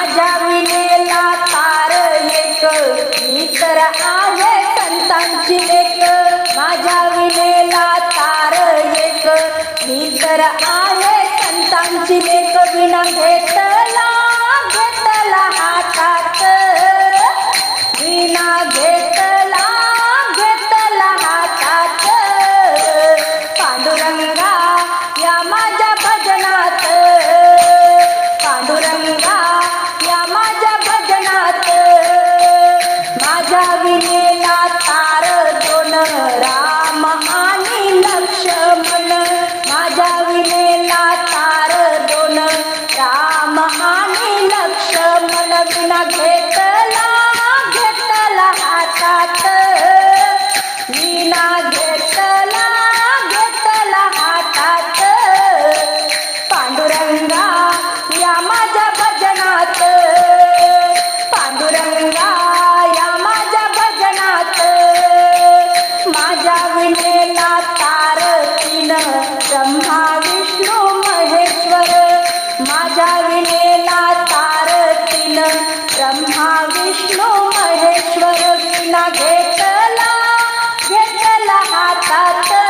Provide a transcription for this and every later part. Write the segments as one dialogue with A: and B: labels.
A: माझ्या विनेला तार एक मी तर आहे संतांची एक. माझ्या विनेला तार एक मी तर आहे संतांची एक. विना घेतला घेतला हातात. विना घेत not ginagawin Bye.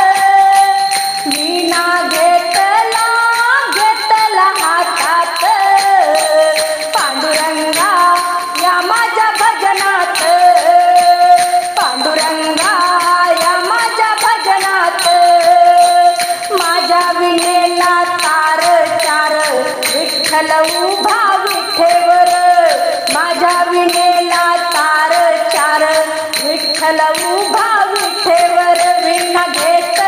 A: விட்டே வருவின் கேட்ட